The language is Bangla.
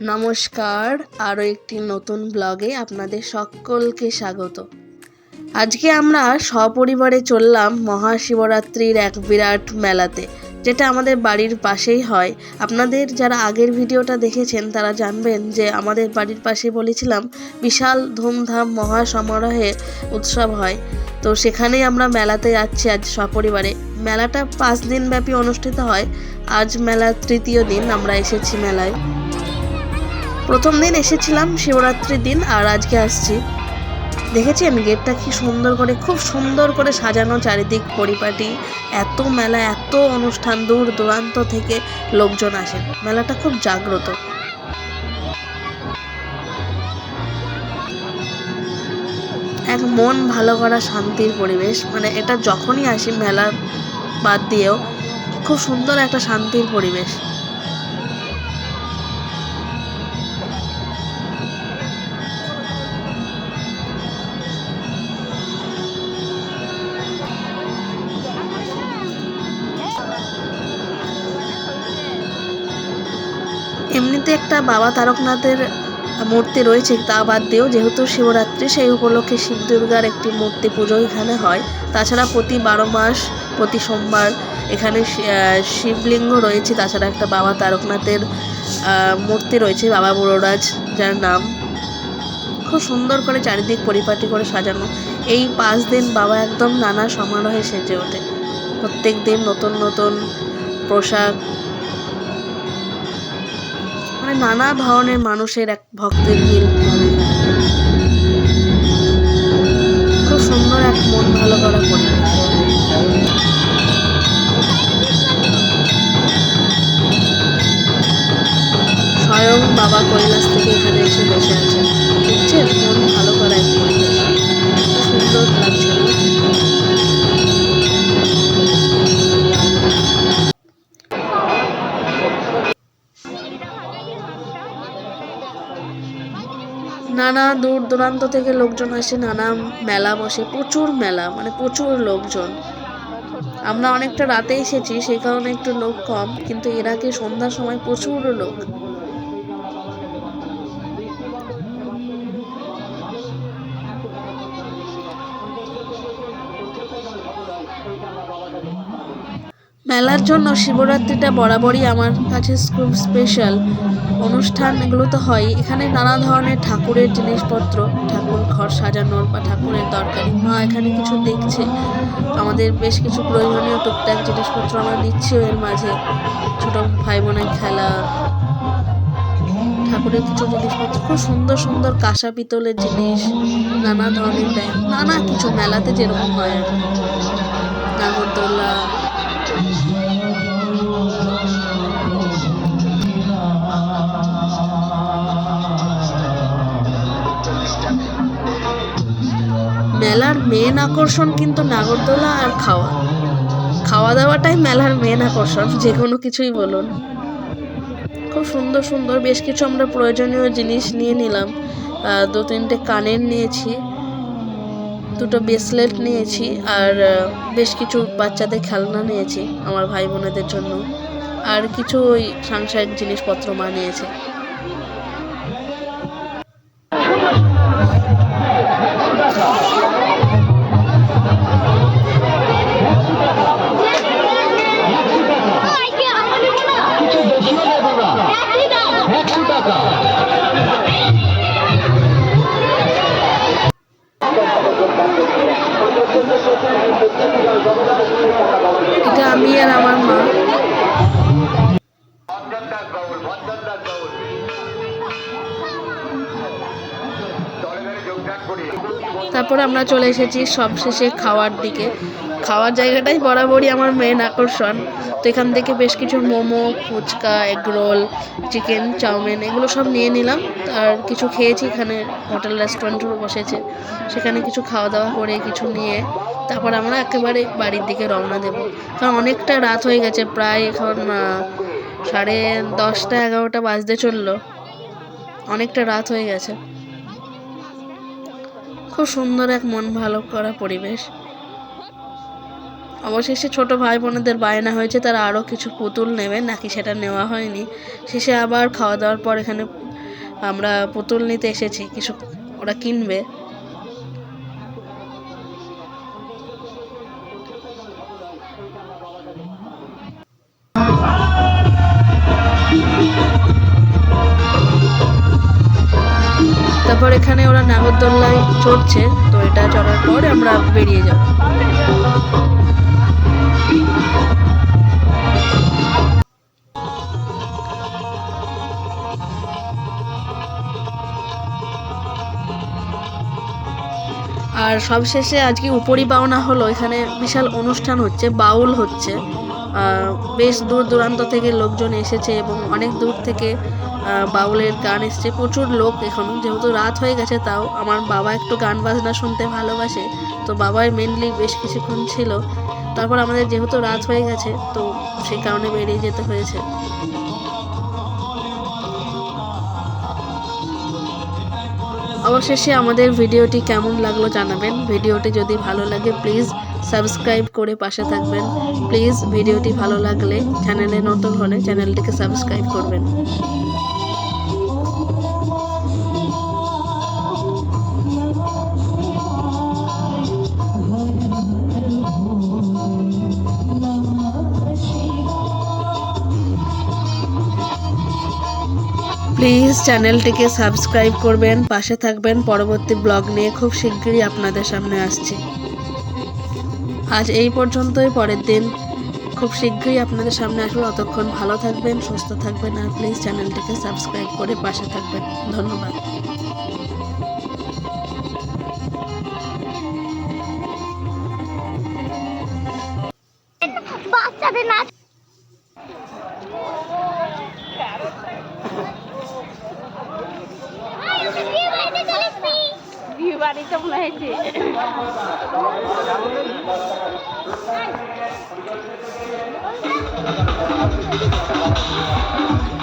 নমস্কার, আরও একটি নতুন ব্লগে আপনাদের সকলকে স্বাগত। আজকে আমরা সপরিবারে চললাম মহাশিবরাত্রির এক বিরাট মেলাতে, যেটা আমাদের বাড়ির পাশেই হয়। আপনাদের যারা আগের ভিডিওটা দেখেছেন, তারা জানবেন যে আমাদের বাড়ির পাশে বলেছিলাম, বিশাল ধুমধাম মহা সমারোহে উৎসব হয়। তো সেখানেই আমরা মেলাতে যাচ্ছি আজ সপরিবারে। মেলাটা পাঁচ দিন ব্যাপী অনুষ্ঠিত হয়। আজ মেলার তৃতীয় দিন আমরা এসেছি মেলায়। প্রথম দিন এসেছিলাম শিবরাত্রির দিন আর আজকে আসছি। দেখেছেন গেটটা কি সুন্দর করে, খুব সুন্দর করে সাজানো চারিদিক পরিপাটি। এত মেলা, এত অনুষ্ঠান দূর দূরান্ত থেকে লোকজন আসেন মেলাটা খুব জাগ্রত। এক মন ভালো করা শান্তির পরিবেশ। মানে এটা যখনই আসি মেলা বাদ দিয়েও, খুব সুন্দর একটা শান্তির পরিবেশ। এমনিতে একটা বাবা তারকনাথের মূর্তি রয়েছে, তা বাদ দিয়েও যেহেতু শিবরাত্রি, সেই উপলক্ষে শিব দুর্গার একটি মূর্তি পুজো এখানে হয়। তাছাড়া প্রতি বারো মাস, প্রতি সোমবার এখানে শিবলিঙ্গ রয়েছে, তাছাড়া একটা বাবা তারকনাথের মূর্তি রয়েছে, বাবা বুড়োরাজ যার নাম। খুব সুন্দর করে চারিদিক পরিপাটি করে সাজানো। এই পাঁচ দিন বাবা একদম নানা সমারোহে সেজে ওঠে। প্রত্যেক দিন নতুন নতুন পোশাক মানে নানা ধরনের মানুষের এক ভক্তের ভিড় খুব সুন্দর এক মন ভালো করা পরিবেশ। স্বয়ং বাবা কৈলাস থেকে এখানে এসে বসে আছেন দূর দূরান্ত থেকে লোকজন আসে, নানা মেলা বসে, প্রচুর মেলা মানে প্রচুর লোকজন। আমরা অনেকটা রাতে এসেছি, সেই কারণে একটু লোক কম, কিন্তু এর আগে সন্ধ্যার সময় প্রচুর লোক। মেলার জন্য শিবরাত্রিটা বরাবরই আমার কাছে খুব স্পেশাল অনুষ্ঠান এগুলো তো হয় এখানে নানা ধরনের ঠাকুরের জিনিসপত্র, ঠাকুর ঘর সাজানোর বা ঠাকুরের দরকারি মা এখানে কিছু দেখছে। আমাদের বেশ কিছু প্রয়োজনীয় টুকটাক জিনিসপত্র আমরা নিচ্ছিও এর মাঝে। ছোটো ভাই বোনের খেলা, ঠাকুরের কিছু জিনিসপত্র। খুব সুন্দর সুন্দর কাঁসা পিতলের জিনিস, নানা ধরনের ব্যাগ, নানা কিছু মেলাতে যেরকম হয় আর কি। নাগরদোলা মেলার মেন আকর্ষণ কিন্তু নাগরদোলা আর খাওয়া। খাওয়া দাওয়াটাই মেলার মেন আকর্ষণ, যে কোনো কিছুই বলুন। খুব সুন্দর সুন্দর, বেশ কিছু আমরা প্রয়োজনীয় জিনিস নিয়ে নিলাম। দু তিনটে কানের নিয়েছি, দুটো ব্রেসলেট নিয়েছি, আর বেশ কিছু বাচ্চাদের খেলনা নিয়েছি, আমার ভাই বোনেদের জন্য। আর কিছু ওই সাংসারিক জিনিসপত্র মা নিয়েছে। আমি আর তারপর আমরা চলে এসেছি সবশেষে খাওয়ার দিকে। খাওয়ার জায়গাটাই বরাবরই আমার মেন আকর্ষণ। তো এখান থেকে বেশ কিছু momo, phuchka, egg roll, chicken, chowmein এগুলো সব নিয়ে নিলাম। আর কিছু খেয়েছি এখানে হোটেল রেস্টুরেন্টও বসেছে। সেখানে কিছু খাওয়া দাওয়া করে কিছু নিয়ে তারপর আমরা একেবারে বাড়ির দিকে রওনা দেবো। কারণ অনেকটা রাত হয়ে গেছে, প্রায় এখন সাড়ে দশটা, এগারোটা বাজতে চলল। অনেকটা রাত হয়ে গেছে। খুব সুন্দর এক মন ভালো করা পরিবেশ। অবশেষে ছোট ভাই বোনেদের বায়না হয়েছে, তারা আরও কিছু পুতুল নেবে। নাকি সেটা নেওয়া হয়নি। শেষে আবার খাওয়া দাওয়ার পর এখানে আমরা পুতুল নিতে এসেছি। কিছু ওরা কিনবে। তারপর এখানে ওরা নাগরদোল্লায় চড়ছে, তো এটা চড়ার পর আমরা বেরিয়ে যাব। আর সবশেষে আজকে উপরি বাউনা হলো, এখানে বিশাল অনুষ্ঠান হচ্ছে, বাউল হচ্ছে। বেশ দূর দূরান্ত থেকে লোকজন এসেছে এবং অনেক দূর থেকে বাউলের গান এসছে, প্রচুর লোক এখন। যেহেতু রাত হয়ে গেছে, তাও আমার বাবা একটু গান বাজনা শুনতে ভালোবাসে। তো বাবাই মেনলি বেশ কিছুক্ষণ ছিল। তারপর আমাদের যেহেতু রাত হয়ে গেছে, তো সেই কারণে বেরিয়ে যেতে হয়েছে। অবশেষে আমাদের ভিডিওটি কেমন লাগল জানাবেন। ভিডিওটি যদি ভালো লাগে প্লিজ সাবস্ক্রাইব করে পাশে থাকবেন। প্লিজ, ভিডিওটি ভালো লাগলে চ্যানেলে নতুন হলে চ্যানেলটিকে সাবস্ক্রাইব করবেন। প্লিজ, চ্যানেলটিকে সাবস্ক্রাইব করবেন, পাশে থাকবেন। পরবর্তী ব্লগ নিয়ে খুব শিগগিরই আপনাদের সামনে আসছি। আজ এই পর্যন্তই, পরের দিন খুব শিগগিরই আপনাদের সামনে আসব। অতক্ষণ ভালো থাকবেন, সুস্থ থাকবেন, আর প্লিজ চ্যানেলটিকে সাবস্ক্রাইব করে পাশে থাকবেন। ধন্যবাদ। বাচ্চাদের বাড়িতে মনে হয়েছে। Thank